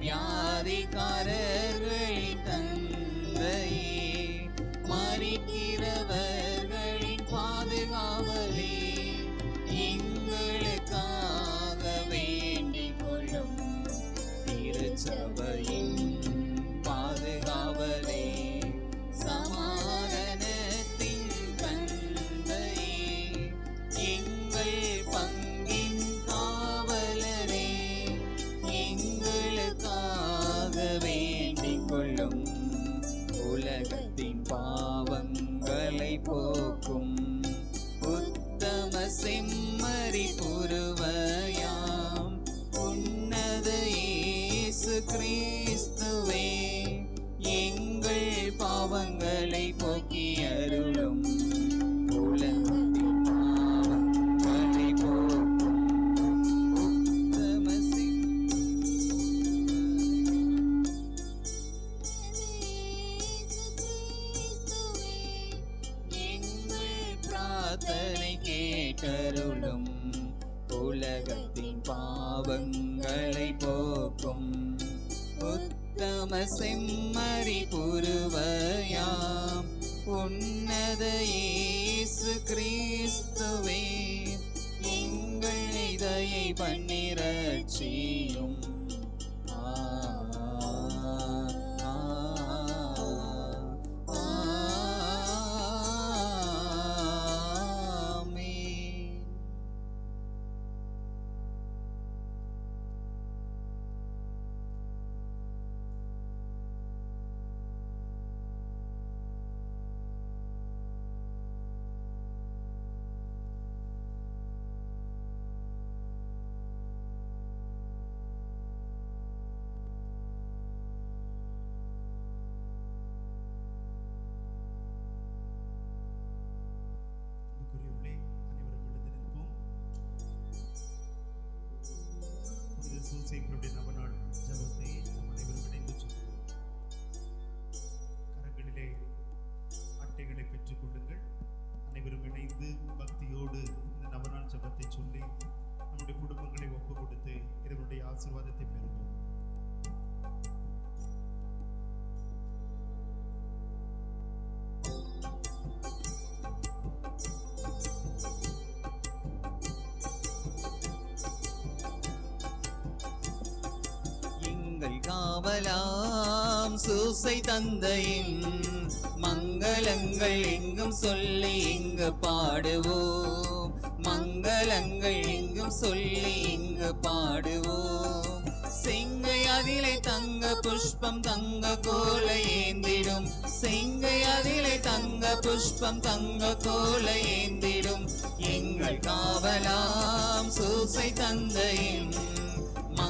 வியாதிக்காரர்களின் கிறிஸ்துவே எங்கள் பாவங்களை போ புனித சூசைகளுடைய நவநாள் ஜபத்தை அனைவரும் இணைந்து சொல்லுவோம். கரங்களிலே அட்டைகளை பெற்றுக் கொள்ளுங்கள். அனைவரும் இணைந்து பக்தியோடு இந்த நவநாள் ஜபத்தை சொல்லி நம்முடைய குடும்பங்களை ஒப்பு கொடுத்து இவருடைய ஆசீர்வாதத்தை பெறுவோம். காவலாம் சூசை தந்தையின் மங்களங்கள் எங்கும் சொல்லி இங்கு பாடுவோம். மங்களங்கள் எங்கும் சொல்லி இங்கு பாடுவோம். செங்கை அதிலே தங்க புஷ்பம் தங்க கோல ஏந்திடும். செங்கை அதிலே தங்க புஷ்பம் தங்க கோல ஏந்திடும். எங்கள் காவலாம் சூசை தந்தையின்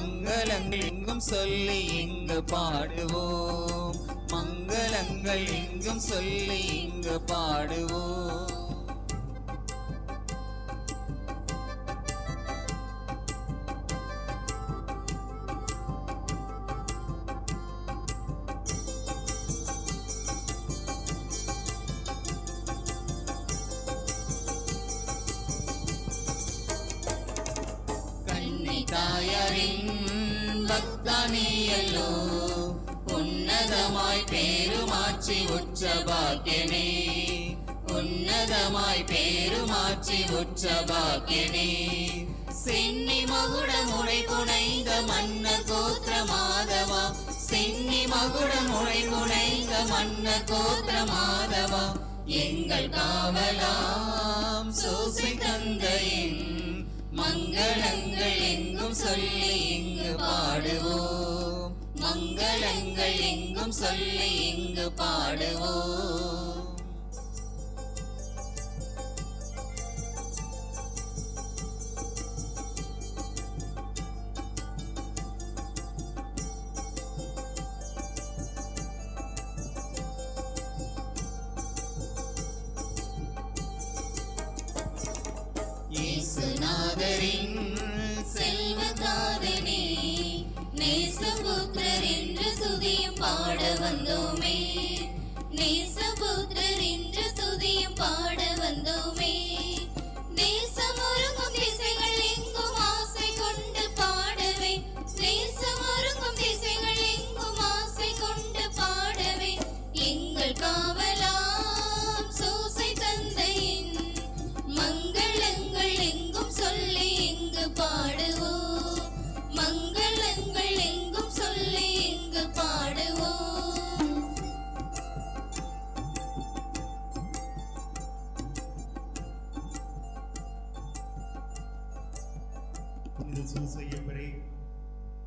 மங்களங்கள் எங்கும் சொல்லி இங்கு பாடுவோம். மங்களங்கள் எங்கும் சொல்லி இங்கு பாடுவோம். உற்ற உன்னதமாய் பேருமாற்றி உற்ற பாக்கியனே சென்னி மகுடமுடை புனைந்த மன்னர் கோத்திர மாதவா. சென்னி மகுடமுடை புனைந்த மன்னர் கோத்திர மாதவா. எங்கள் காவலாம் சோசை தந்தையின் மங்களங்கள் எங்கும் சொல்லி இங்கு பாடுவோம். மங்களங்கள் எங்கும் சொல்லி இங்கு பாடுவோம். இயேசுநாதரின் பாட வந்தோமே நேசபுத்திரர்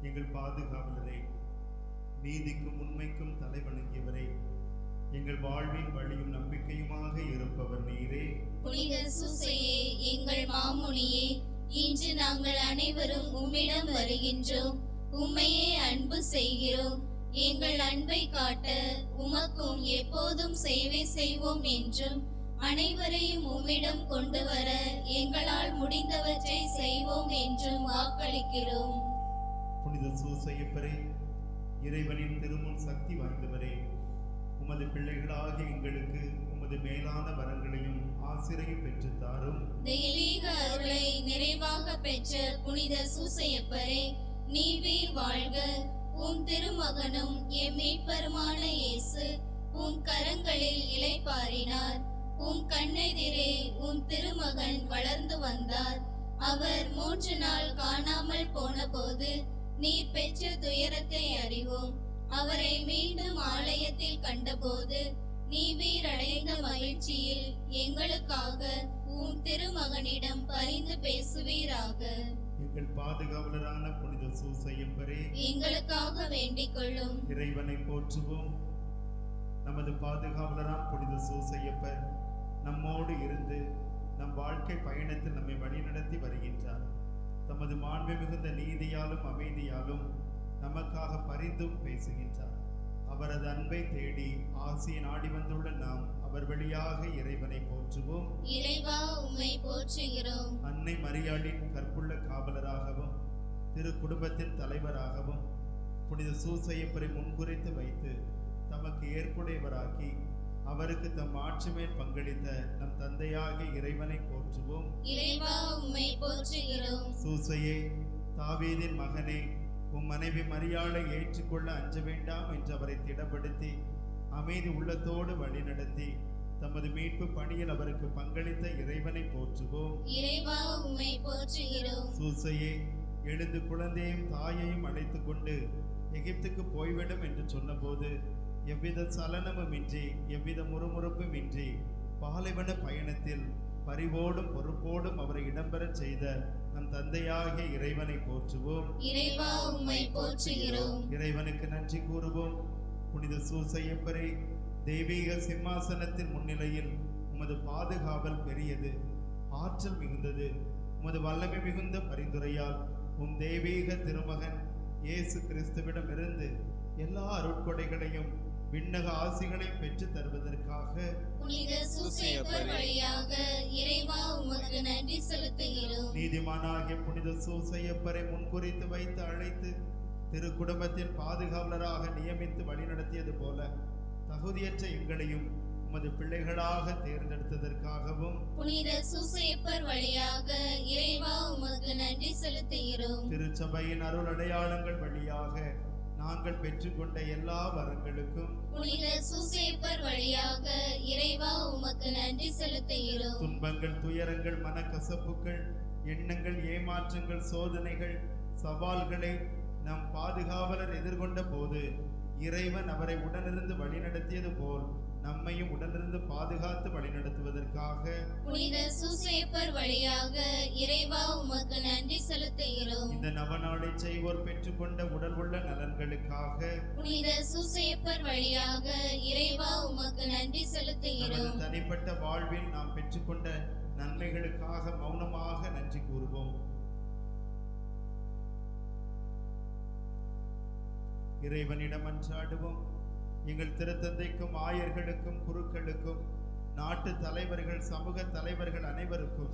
எங்கள் பாதுகாவலரே நீதிக்கும் உண்மைக்கும் தலை வணங்கியவரே எங்கள் வாழ்வின் வழியும் நம்பிக்கையுமாக இருப்பவர் நீரே. புனித சூசையே எங்கள் மாமுனியே இன்று நாங்கள் அனைவரும் உம்மிடம் வருகின்றோம். உம்மையே அன்பு செய்கிறோம். எங்கள் அன்பை காட்ட உமக்கும் எப்போதும் சேவை செய்வோம் என்றும் அனைவரையும் உம்மிடம் கொண்டு வர எங்களால் முடிந்தவற்றை செய்வோம் என்றும் வாக்களிக்கிறோம். புனித சூசையப்பரே இறைவனின் திருமுன் சக்தி வாய்ந்தவரே உமது பிள்ளைகளாகிய எங்களுக்கு உமது மேலான வரங்களையும் ஆசிரியம் பெற்றுத் தாரும். தெய்வீக அருளை நிறைவாக பெற்ற புனித சூசையப்பரே நீவீர் வாழ்க. உம் திருமகனும் எம் மீட்பருமான இயேசு உம் கரங்களில் இளைப்பாறினார். உம் கண்ணெதிரே உம் திருமகன் வளர்ந்து வந்தார். அவர் மூன்று நாள் காணாமல் போனபோது நீர் பெற்ற துயரத்தை அறிவோம். அவரை மீண்டும் ஆலயத்தில் கண்டபோது நீ வீரடைந்த மகிழ்ச்சியில் எங்களுக்காக உம் திருமகனிடம் பரிந்து பேசுவீராக. எங்கள் பாதுகாவலரான புனித சூசையப்பரே எங்களுக்காக வேண்டிக் கொள்ளும். இறைவனை போற்றுவோம். நமது பாதுகாவலராம் புனித சூசையப்பர் நம்மோடு இருந்து நம் வாழ்க்கை பயணத்தில் நம்மை வழிநடத்தி வருகின்றார். தமது மாண்பு மிகுந்த நீதியாலும் அமைதியாலும் நமக்காக பரிந்தும் பேசுகின்றார். அவரது அன்பை தேடி ஆசியை நாடி வந்துள்ள நாம் அவர் வழியாக இறைவனை போற்றுவோம். இறைவா உம்மை போற்றுகிறோம். அன்னை மரியாளின் கற்புள்ள காவலராகவும் திரு குடும்பத்தின் தலைவராகவும் புனித சூசையப்பரை முன்குறித்து வைத்து தமக்கு ஏற்புடையவராக்கி அவருக்கு தம் ஆட்சி மேல் பங்களித்த நம் தந்தையாகிய இறைவனை போற்றுவோம். இறைவா உம்மை போற்றுகிறோம். சூசையே தாவீதின் மகனே உம் மனைவி மரியாளை ஏற்றுக்கொள்ள அஞ்ச வேண்டாம் என்று அவரை திடப்படுத்தி அமைதி உள்ளத்தோடு வழிநடத்தி தமது மீட்பு பணியில் அவருக்கு பங்களித்த இறைவனை போற்றுவோம். இறைவா உம்மை போற்றுகிறோம். சூசையே எழுந்து குழந்தையும் தாயையும் அழைத்து கொண்டு எகிப்துக்கு போய்விடும் என்று சொன்னபோது எவ்வித சலனமும் இன்றி எவ்வித முறுமுறுப்பும் இன்றி பாலைவன பயணத்தில் பரிவோடும் பொறுப்போடும் அவரை இடம்பெறச் செய்த நம் தந்தையாகிய இறைவனை போற்றுவோம். இறைவா உம்மை போற்றுகிறோம். இறைவனுக்கு நன்றி கூறுவோம். புனித சூசையப்பரை தெய்வீக சிம்மாசனத்தின் முன்னிலையில் உமது பாதுகாவல் பெரியது ஆற்றல் மிகுந்தது. உமது வல்லமை மிகுந்த பரிந்துரையால் உம் தெய்வீக திருமகன் இயேசு கிறிஸ்துவிடமிருந்து எல்லா அருட்கொடைகளையும் விண்ணக ஆசிகளையும் பெற்றுத் தருவதற்காக புனித சூசையப்பர் வழியாக இறைவா உமக்கு நன்றி செலுத்துகிறோம். நீதிமானாகிய புனித சூசையப்பரை முன்குறித்து வைத்து அழைத்து திரு குடும்பத்தின் பாதுகாவலராக நியமித்து வழிநடத்தியது போல தகுதியற்ற எங்களையும் உமது பிள்ளைகளாக தேர்ந்தெடுத்ததற்காகவும் புனித சூசையப்பர் வழியாக இறைவா உமக்கு நன்றி செலுத்துகிறோம். திருச்சபையின் அருள் அடையாளங்கள் வழியாக நாங்கள் பெற்றுக்கொண்ட எல்லா வரங்களுக்கும் புனித சூசையப்பர் வழியாக இறைவா உமக்கு நன்றி செலுத்துகிறோம். துன்பங்கள் துயரங்கள் மனக்கசப்புகள் எண்ணங்கள் ஏமாற்றங்கள் சோதனைகள் சவால்களை நம் பாதுகாவலர் எதிர்கொண்ட போது இறைவன் அவரை உடனிருந்து வழிநடத்தியது போல் நம்மையும் உடனிருந்து பாதுகாத்து வழிநடத்துவதற்காக. புனித சூசையப்பர் வழியாக இறைவா உமக்கு நன்றி செலுத்துகிறோம். இந்த நவநாளை செய்வோர் பெற்றுக்கொண்ட உடல் உள்ள நலன்களுக்காக. புனித சூசையப்பர் வழியாக இறைவா உமக்கு நன்றி செலுத்துகிறோம். தனிப்பட்ட வாழ்வில் நாம் பெற்றுக்கொண்ட நன்மைகளுக்காக மௌனமாக நன்றி கூறுவோம். இறைவனிடம் அன்றாடுவோம். எங்கள் திருத்தந்தைக்கும் ஆயர்களுக்கும் குருக்களுக்கும் நாட்டு தலைவர்கள் சமூக தலைவர்கள் அனைவருக்கும்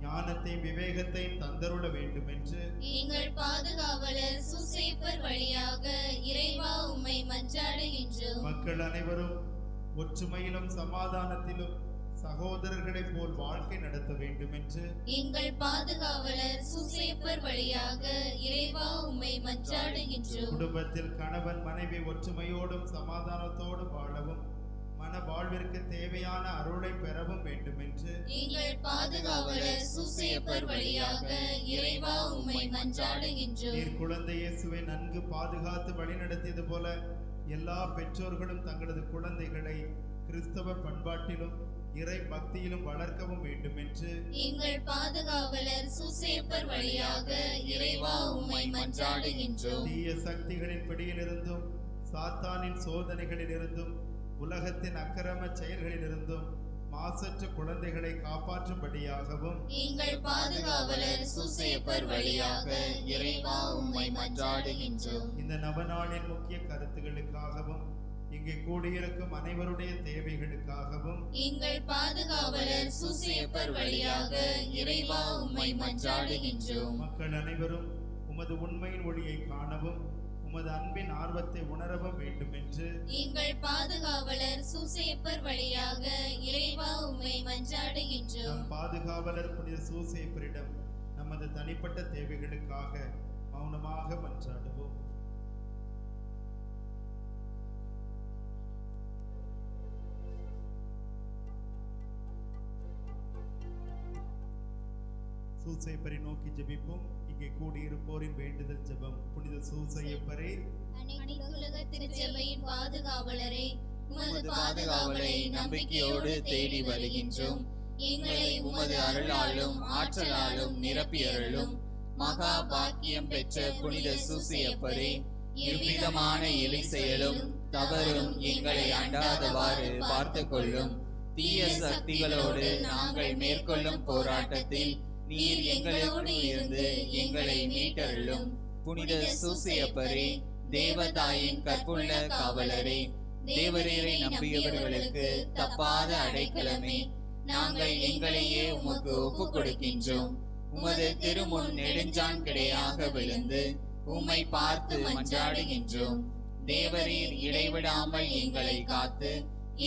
ஞானத்தையும் விவேகத்தையும் தந்தருள வேண்டும் என்று எங்கள் பாதுகாவலர் சூசையப்பர் வழியாக இறைவா உம்மை மன்றாடுகின்றோம். மக்கள் அனைவரும் ஒற்றுமையிலும் சமாதானத்திலும் சகோதரர்களைப் போல் வாழ்க்கை நடத்த வேண்டும் என்று எங்கள் பாதுகாவலர் சூசையப்பர் வழியாக இறைவா உம்மை மன்றாடுகின்றோம். குடும்பத்தில் கணவன் மனைவி ஒற்றுமையோடும் சமாதானத்தோடும் வாழவும் மன வாழ்விற்கு தேவையான அருளை பெறவும் வேண்டும் என்று எங்கள் பாதுகாவலர் சூசையப்பர் வழியாக இறைவா உம்மை மன்றாடுகின்றோம். நீர் குழந்தை இயேசுவை நன்கு பாதுகாத்து வழிநடத்தியது போல எல்லா பெற்றோர்களும் தங்களது குழந்தைகளை கிறிஸ்தவ பண்பாட்டிலும் இறை பக்தியிலும் வளர்க்கவும் வேண்டும் என்று எங்கள் பாதுகாவலர் சூசேப்பர் வழியாக இறைவா உம்மை மன்றாடுகின்றோம். தீய சக்திகளின் பிடியிலிருந்தும் சாத்தானின் சோதனைகளிலிருந்தும் உலகத்தின் அக்கிரம செயல்களிலிருந்தும் மாசற்ற குழந்தைகளை காப்பாற்றும்படியாகவும் எங்கள் பாதுகாவலர் சூசேப்பர் வழியாக இறைவா உம்மை மன்றாடுகின்றோம். இந்த நவநாளின் முக்கிய கருத்துகளுக்காகவும் இங்கே கூடியிருக்கும் அனைவருடைய தேவைகளுக்காகவும் எங்கள் பாதுகாவலர் சூசேப்பர் வழியாக இறைவா உம்மை மன்றாடுகின்றோம். மக்கள் அனைவரும் உமது உண்மையின் ஒளியை காணவும் உமது அன்பின் ஆர்வத்தை உணரவும் வேண்டும் என்று எங்கள் பாதுகாவலர் சூசேப்பர் வழியாக இறைவா உம்மை மன்றாடுகின்றோம். பாதுகாவலர் புனித சூசேப்பரிடம் நமது தனிப்பட்ட தேவைகளுக்காக மௌனமாக மன்றாடுவோம். சூசையப்பரை நோக்கி ஜெபிப்போம். இங்கே கூடியிருப்போரின் வேண்டுதல் ஜெபம். புனித சூசையப்பரே அனைத்துலக திருச்சபையின் பாதுகாவலரை உமது உமது பாதுகாவலை நம்பிக்கையோடு தேடி வருகின்றோம். எங்களை உமது அருளாலும் ஆற்றலாலும் நிரப்பியருளும். மகா பாக்கியம் பெற்ற புனித சூசியப்பரே எவ்விதமான இலை செயலும் தவறும் எங்களை அண்டாதவாறு பார்த்து கொள்ளும் தீய சக்திகளோடு நாங்கள் மேற்கொள்ளும் போராட்டத்தில் நீர் எங்களோடு இருந்து எங்களை மீட்டருளும். புனித சூசியப்பரே தேவதாயின் கற்புள்ள காவலரே தேவரீரை நம்பியவர்களுக்கு தப்பாத அடைக்கலமே. நாங்கள் எங்களையே உமக்கு ஒப்புக் கொடுக்கின்றோம். உமது திருமுன் நெடுஞ்சான் கிடையாக விழுந்து உம்மை பார்த்து மன்றாடுகின்றோம். தேவரீர் இடைவிடாமல் எங்களை காத்து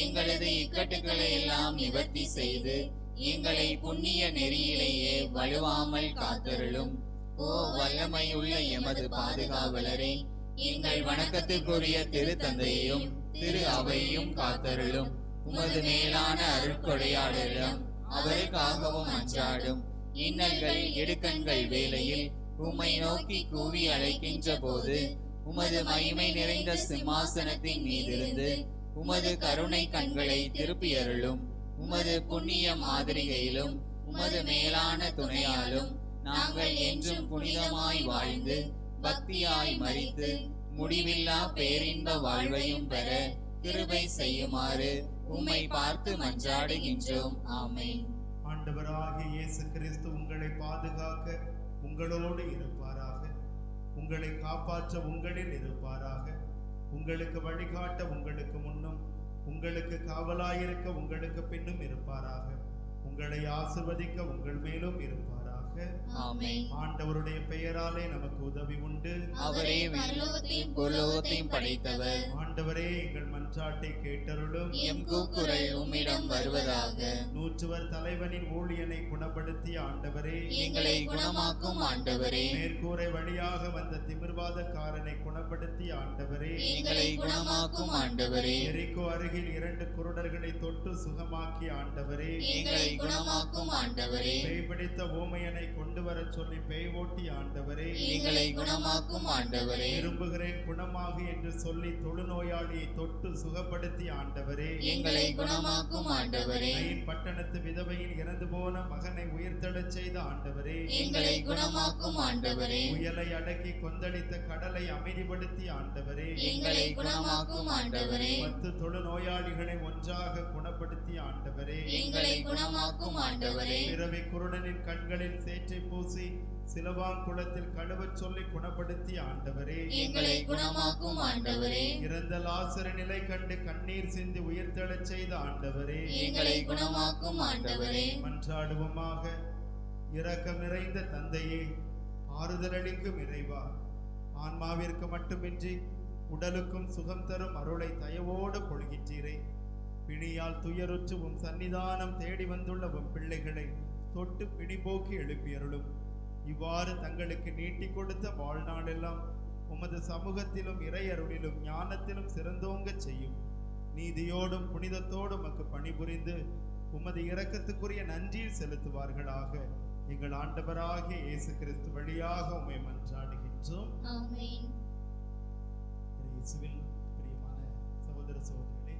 எங்களது இக்கட்டுகளை எல்லாம் நிவர்த்தி செய்து எங்களை புண்ணிய நெறியிலேயே வலுவாமல் காத்தருளும். ஓ வல்லமையுள்ள எமது பாதுகாவலரே எங்கள் வணக்கத்துக்குரிய திருத்தந்தையையும் திரு அவையும் காத்தருளும். உமது மேலான அருட்கொடையாளரிடம் அவருக்காகவும் அன்றாடும். இன்னல்கள் இடுக்கண்கள் வேளையில் உம்மை நோக்கி கூவி அழைக்கின்ற போது உமது மகிமை நிறைந்த சிம்மாசனத்தின் மீதிருந்து உமது கருணை கண்களை திருப்பியருளும் உமது புண்ணிய மாதிரிகையிலும் உமது மேலான துணையாலும் நாங்கள் என்றும் புனிதமாய் வாழ்ந்து பக்தியாய் மறித்து முடிவில்லா பேரின்ப வாழ்வையும் பெற கிருபை செய்யுமாறு உம்மை பார்த்து மன்றாடுகின்றோம். ஆமை ஆண்டவராகிய இயேசு கிறிஸ்து உங்களை பாதுகாக்க உங்களோடு இருப்பாராக. உங்களை காப்பாற்ற உங்களில் இருப்பாராக. உங்களுக்கு வழிகாட்ட உங்களுக்கு முன்னும் உங்களுக்கு காவலாயிருக்க உங்களுக்கு பின்னும் இருப்பாராக. உங்களை ஆசிர்வதிக்க உங்கள் மேலும் இருப்பார். ஆமென். ஆண்டவருடைய பெயராலே நமக்கு உதவி உண்டு. அவரே பரலோகத்தையும் பூலோகத்தையும் படைத்தவர். ஆண்டவரே எங்கள் மன்றாட்டை கேட்டருளும். எம் கூக்குரல் உம்மிடம் வருவதாக. நூற்றுவர் தலைவனின் ஊழியனை குணப்படுத்திய ஆண்டவரே. எங்களை குணமாக்கும் ஆண்டவரே. மேற்கூரை வழியாக வந்த திமிர்வாதக்காரனை குணப்படுத்திய ஆண்டவரே. எங்களை குணமாக்கும் ஆண்டவரே. எரிக்கோ அருகில் இரண்டு குருடர்களை தொட்டு சுகமாக்கிய ஆண்டவரே. எங்களை குணமாக்கும் ஆண்டவரே. பிடித்த ஓமையனை கொண்டு வரச் சொல்லி பேய் ஓட்டிய ஆண்டவரே. எங்களை குணமாக்கும் ஆண்டவரே. விரும்புகிறேன் குணமாகு என்று சொல்லி தொழுநோயாளியை தொட்டு சுகப்படுத்திய ஆண்டவரே. எங்களை குணமாக்கும் ஆண்டவரே. பட்டணத்து விதவையின் இறந்து போன மகனை உயிர்த்தெழச் செய்த ஆண்டவரே. எங்களை குணமாக்கும் ஆண்டவரே. புயலை அடக்கி கொந்தளித்த கடலை அமைதிப்படுத்திய ஆண்டவரே. எங்களை குணமாக்கும் ஆண்டவரே. பத்து தொழுநோயாளிகளை ஒன்றாக குணப்படுத்திய ஆண்டவரே. எங்களை குணமாக்கும் ஆண்டவரே. பிறவி குருடனின் கண்களில் சேற்றை பூசி சிலவாங்குளத்தில் கழுவச் சொல்லி குணப்படுத்திய ஆண்டவரே. எங்களை குணமாக்கும் ஆண்டவரே. இறந்த லாசர நிலை கண்டு கண்ணீர் சிந்தி உயிர்த்தெழச் செய்த ஆண்டவரே. எங்களை குணமாக்கும் ஆண்டவரே. மன்றாடுவோமாக. இரக்கம் நிறைந்த தந்தையே ஆறுதலளிக்கும் இறைவா. ஆன்மாவிற்கு மட்டுமின்றி உடலுக்கும் சுகம் தரும் அருளை தயவோடு பொழுகின்றீரே பிணியால் துயருற்று உம் சன்னிதானம் தேடி வந்துள்ள உம் பிள்ளைகளை தொட்டு பிணிபோக்கி எழுப்பியருளும். இவ்வாறு தங்களுக்கு நீட்டிக் கொடுத்த வாழ்நாளெல்லாம் உமது சமூகத்திலும் இறையருளிலும் ஞானத்திலும் சிறந்தோங்கச் செய்யும். நீதியோடும் புனிதத்தோடும் உமக்கு பணிபுரிந்து உமது இரக்கத்துக்குரிய நன்றியில் செலுத்துவார்களாக எங்கள் ஆண்டவராகிய இயேசு கிறிஸ்து வழியாக உம்மை மன்றாடுகின்றோம். இயேசுவில் பிரியமான சகோதர சகோதரிகளே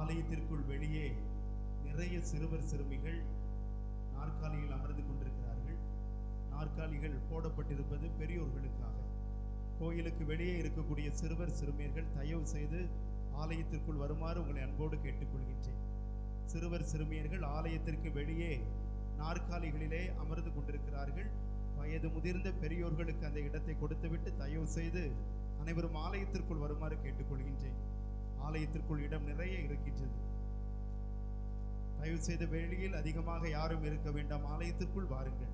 ஆலயத்திற்குள் வெளியே நிறைய சிறுவர் சிறுமிகள் நாற்காலிகள் போடப்பட்டிருப்பது பெரியோர்களுக்காக. கோயிலுக்கு வெளியே இருக்கக்கூடிய சிறுவர் சிறுமியர்கள் தயவு செய்து ஆலயத்திற்குள் வருமாறு உங்களை அன்போடு கேட்டுக்கொள்கின்றேன். சிறுவர் சிறுமியர்கள் ஆலயத்திற்கு வெளியே நாற்காலிகளிலே அமர்ந்து கொண்டிருக்கிறார்கள். வயது முதிர்ந்த பெரியோர்களுக்கு அந்த இடத்தை கொடுத்துவிட்டு தயவு செய்து அனைவரும் ஆலயத்திற்குள் வருமாறு கேட்டுக்கொள்கின்றேன். ஆலயத்திற்குள் இடம் நிறைய இருக்கின்றது. தயவு செய்து வெளியில் அதிகமாக யாரும் இருக்க வேண்டாம். ஆலயத்திற்குள் வாருங்கள்.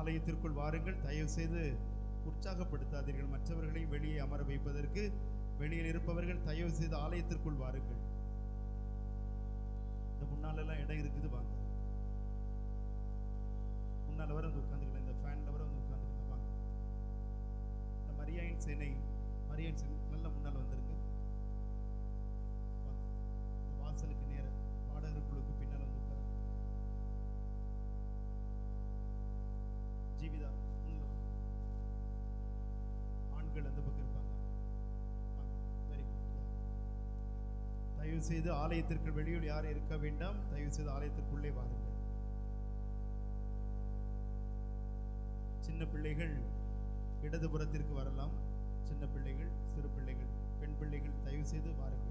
ஆலயத்திற்குள் வாருங்கள். தயவு செய்து உற்சாகப்படுத்தாதீர்கள். மற்றவர்களை வெளியே அமர வைப்பதற்கு வெளியில் இருப்பவர்கள் தயவு செய்து ஆலயத்திற்குள் வாருங்கள். இந்த முன்னாலெல்லாம் இடம் இருக்குது வாங்க. முன்னால் வர வந்து உட்காந்துக்கலாம் இந்த ஃபேனில் வர வந்து உட்காந்துக்கலாம் வாங்க. இந்த மரியாயின் சேனை மரியாயின் சேனை நல்ல முன்னால் வந்துருங்க. தயவு செய்து ஆலயத்திற்கு வெளியில் யாரும் இருக்க வேண்டாம். தயவு செய்து ஆலயத்திற்குள்ளே வாருங்கள். சின்ன பிள்ளைகள் இடதுபுறத்திற்கு வரலாம். சின்ன பிள்ளைகள் சிறு பிள்ளைகள் பெண் பிள்ளைகள் தயவு செய்து வாருங்கள்.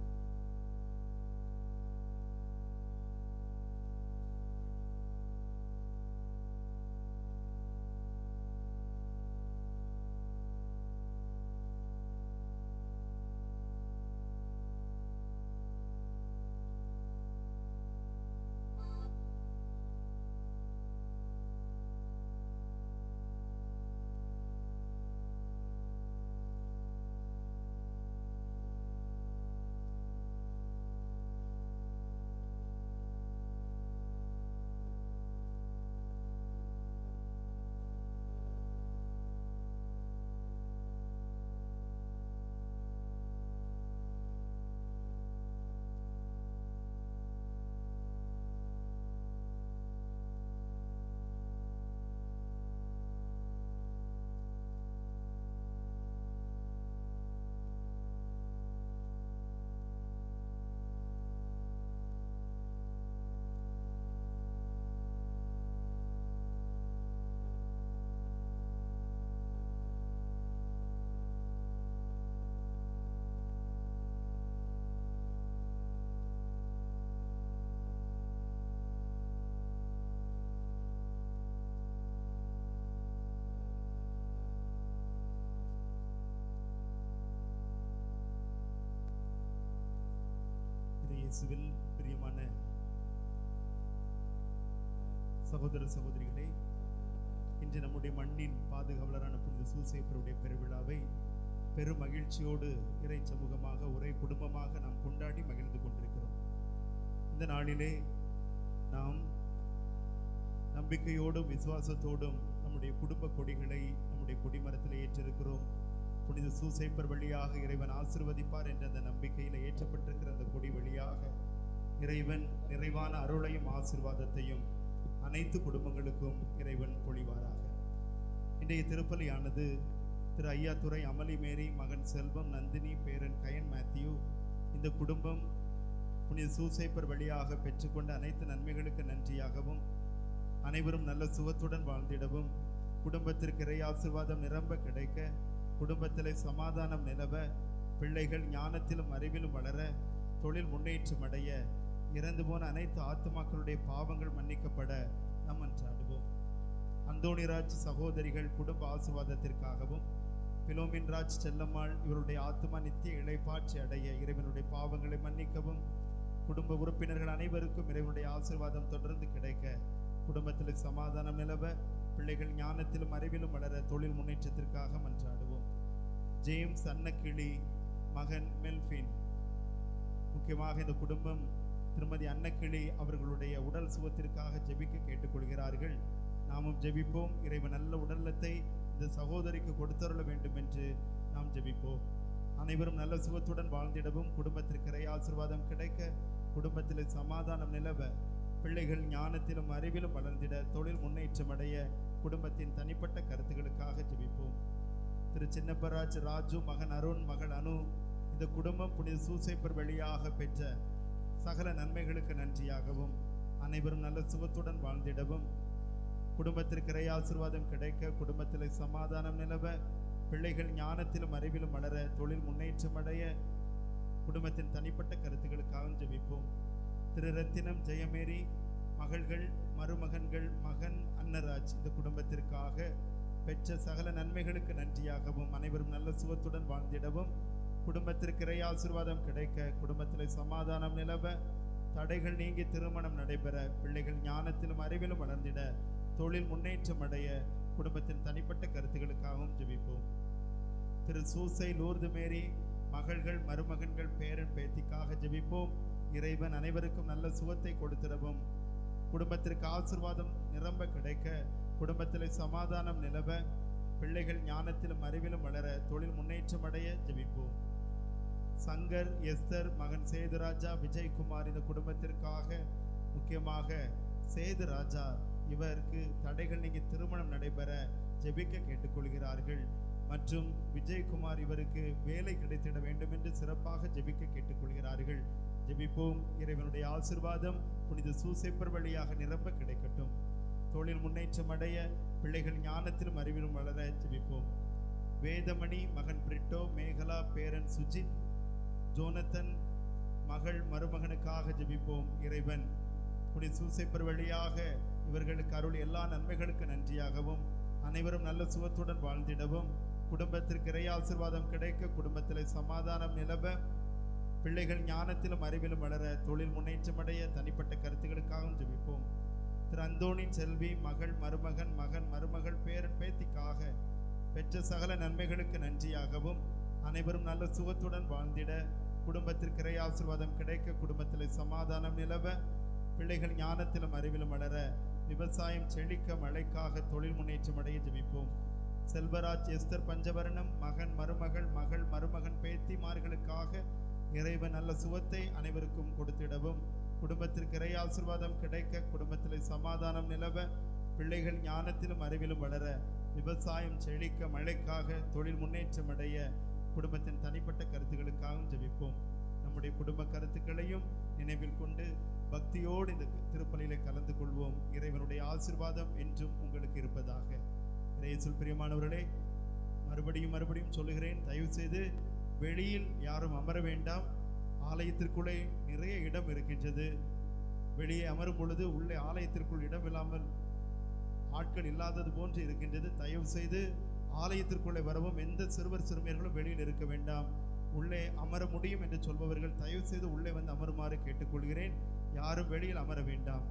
இயேசுவில் பிரியமான சகோதர சகோதரிகளே இன்று நம்முடைய மண்ணின் பாதுகாவலரான புனித சூசேப்பருடைய பெருவிழாவை பெரும் மகிழ்ச்சியோடு இறை சமூகமாக ஒரே குடும்பமாக நாம் கொண்டாடி மகிழ்ந்து கொண்டிருக்கிறோம். இந்த நாளிலே நாம் நம்பிக்கையோடும் விசுவாசத்தோடும் நம்முடைய குடும்ப கொடிகளை நம்முடைய கொடிமரத்தில் ஏற்றிருக்கிறோம். புனித சூசைப்பர் வழியாக இறைவன் ஆசிர்வதிப்பார் என்ற அந்த நம்பிக்கையில் ஏற்றப்பட்டிருக்கிற அந்த கொடி வழியாக இறைவன் நிறைவான அருளையும் ஆசிர்வாதத்தையும் அனைத்து குடும்பங்களுக்கும் இறைவன் பொழிவாராக. இன்றைய திருப்பலியானது திரு ஐயாத்துறை அமளி மேரி மகன் செல்வம் நந்தினி பேரன் கயன் மேத்யூ இந்த குடும்பம் புனித சூசைப்பர் வழியாக பெற்றுக்கொண்ட அனைத்து நன்மைகளுக்கு நன்றியாகவும் அனைவரும் நல்ல சுகத்துடன் வாழ்ந்திடவும் குடும்பத்திற்கு இறை ஆசிர்வாதம் நிரம்ப கிடைக்க குடும்பத்தில் சமாதானம் நிலவ பிள்ளைகள் ஞானத்திலும் அறிவிலும் வளர தொழில் முன்னேற்றம் அடைய இறந்து போன அனைத்து ஆத்துமாக்களுடைய பாவங்கள் மன்னிக்கப்பட நாம் அன்றாடுவோம் அந்தோணிராஜ் சகோதரிகள் குடும்ப ஆசிர்வாதத்திற்காகவும் பிலோமின் ராஜ் செல்லம்மாள் இவருடைய ஆத்மா நித்திய இளைப்பாட்சி அடைய இறைவனுடைய பாவங்களை மன்னிக்கவும் குடும்ப உறுப்பினர்கள் அனைவருக்கும் இறைவனுடைய ஆசீர்வாதம் தொடர்ந்து கிடைக்க குடும்பத்தில் சமாதானம் நிலவ பிள்ளைகள் ஞானத்திலும் அறிவிலும் வளர தொழில் முன்னேற்றத்திற்காக மன்றாடுவோம். ஜேம்ஸ் அன்னக்கிளி மகன் மெல்ஃபின். முக்கியமாக இந்த குடும்பம் திருமதி அன்னக்கிளி அவர்களுடைய உடல் சுகத்திற்காக ஜெபிக்க கேட்டுக்கொள்கிறார்கள். நாமும் ஜெபிப்போம். இறைவன் நல்ல உடல்நலத்தை இந்த சகோதரிக்கு கொடுத்தருள வேண்டும் என்று நாம் ஜெபிப்போம். அனைவரும் நல்ல சுகத்துடன் வாழ்ந்திடவும். குடும்பத்திற்கு இறை ஆசீர்வாதம் கிடைக்க குடும்பத்தில் சமாதானம் நிலவ பிள்ளைகள் ஞானத்திலும் அறிவிலும் வளர்ந்திட தொழில் முன்னேற்றம் அடைய குடும்பத்தின் தனிப்பட்ட கருத்துக்களுக்காக ஜெபிப்போம். திரு சின்னப்பராஜ் ராஜு மகன் அருண் மகள் அனு இந்த குடும்பம் புனித சூசைப்பர் வழியாக பெற்ற சகல நன்மைகளுக்கு நன்றியாகவும் அனைவரும் நல்ல சுகத்துடன் வாழ்ந்திடவும். குடும்பத்திற்கு இறை ஆசிர்வாதம் கிடைக்க குடும்பத்தில் சமாதானம் நிலவ பிள்ளைகள் ஞானத்திலும் அறிவிலும் வளர தொழில் முன்னேற்றம் அடைய குடும்பத்தின் தனிப்பட்ட கருத்துக்களுக்காக ஜெபிப்போம். திரு ரத்தினம் ஜெயமேரி மகள்கள் மருமகன்கள் மகன் அன்னராஜ் இந்த குடும்பத்திற்காக பெற்ற சகல நன்மைகளுக்கு நன்றியாகவும் அனைவரும் நல்ல சுகத்துடன் வாழ்ந்திடவும். குடும்பத்திற்கு இறை ஆசீர்வாதம் கிடைக்க குடும்பத்தில் சமாதானம் நிலவ தடைகள் நீங்கி திருமணம் நடைபெற பிள்ளைகள் ஞானத்திலும் அறிவிலும் வளர்ந்திட தொழில் முன்னேற்றம் அடைய குடும்பத்தின் தனிப்பட்ட கருத்துக்களுக்காகவும் ஜெபிப்போம். திரு சூசை லூர்து மேரி மகள்கள் மருமகன்கள் பேரன் பேத்திக்காக ஜெபிப்போம். இறைவன் அனைவருக்கும் நல்ல சுகத்தை கொடுத்திடவும். குடும்பத்திற்கு ஆசிர்வாதம் நிரம்ப கிடைக்க குடும்பத்தில் சமாதானம் நிலவ பிள்ளைகள் ஞானத்திலும் அறிவிலும் வளர தொழில் முன்னேற்றம் அடைய ஜெபிப்போம். சங்கர் எஸ்தர் மகன் சேதுராஜா விஜயகுமார் இந்த குடும்பத்திற்காக முக்கியமாக சேதுராஜா இவருக்கு தடைகள் நீங்கி திருமணம் நடைபெற ஜெபிக்க கேட்டுக்கொள்கிறார்கள். மற்றும் விஜயகுமார் இவருக்கு வேலை கிடைத்திட வேண்டும் என்று சிறப்பாக ஜெபிக்க கேட்டுக்கொள்கிறார்கள். ஜெபிப்போம். இறைவனுடைய ஆசிர்வாதம் புனித சூசைப்பர் வழியாக நிரம்ப கிடைக்கட்டும். தொழில் முன்னேற்றம் அடைய பிள்ளைகள் ஞானத்திலும் அறிவிலும் வளர ஜெபிப்போம். வேதமணி மகன் பிரிட்டோ மேகலா பேரன் சுஜித் ஜோனத்தன் மகள் மருமகனுக்காக ஜெபிப்போம். இறைவன் உடைய சூசைப்பர் வழியாக இவர்களுக்கு அருள் எல்லா நன்மைகளுக்கு நன்றியாகவும் அனைவரும் நல்ல சுகத்துடன் வாழ்ந்திடவும் குடும்பத்திற்கு இறை ஆசீர்வாதம் கிடைக்க குடும்பத்தில் சமாதானம் நிலவ பிள்ளைகள் ஞானத்திலும் அறிவிலும் வளர தொழில் முன்னேற்றம் அடைய தனிப்பட்ட கருத்துக்களுக்காகவும் ஜெபிப்போம். திரு அந்தோணி செல்வி மகள் மருமகன் மகன் மருமகள் பேரன் பேத்திக்காக பெற்ற சகல நன்மைகளுக்கு நன்றியாகவும் அனைவரும் நல்ல சுகத்துடன் வாழ்ந்திட குடும்பத்திற்கு இறை கிடைக்க குடும்பத்தில் சமாதானம் நிலவ பிள்ளைகள் ஞானத்திலும் அறிவிலும் வளர விவசாயம் செழிக்க மழைக்காக தொழில் முன்னேற்றம் அடைய ஜெபிப்போம். செல்வராஜ் எஸ்தர் பஞ்சவரணம் மகன் மருமகள் மகள் மருமகன் பேத்திமார்களுக்காக இறைவன் நல்ல சுகத்தை அனைவருக்கும் கொடுத்திடவும் குடும்பத்திற்கு இறை ஆசீர்வாதம் கிடைக்க குடும்பத்தில் சமாதானம் நிலவ பிள்ளைகள் ஞானத்திலும் அறிவிலும் வளர விவசாயம் செழிக்க மழைக்காக தொழில் முன்னேற்றம் அடைய குடும்பத்தின் தனிப்பட்ட கருத்துக்களுக்காகவும் ஜெபிப்போம். நம்முடைய குடும்ப கருத்துக்களையும் நினைவில் கொண்டு பக்தியோடு இந்த திருப்பலியில கலந்து கொள்வோம். இறைவனுடைய ஆசிர்வாதம் என்றும் உங்களுக்கு இருப்பதாக. இறையேசுவில் பிரியமானவர்களே மறுபடியும் மறுபடியும் சொல்லுகிறேன். தயவு செய்து வெளியில் யாரும் அமர வேண்டாம். ஆலயத்திற்குள்ளே நிறைய இடம் இருக்கின்றது. வெளியே அமரும் பொழுது உள்ளே ஆலயத்திற்குள் இடம் இல்லாமல் ஆட்கள் இல்லாதது போன்று இருக்கின்றது. தயவு செய்து ஆலயத்திற்குள்ளே வரவும் எந்த சிறுவர் சிறுமியர்களும் வெளியில் இருக்க வேண்டாம். உள்ளே அமர முடியும் என்று சொல்பவர்கள் தயவு செய்து உள்ளே வந்து அமருமாறு கேட்டுக்கொள்கிறேன். யாரும் வெளியில் அமர வேண்டாம்.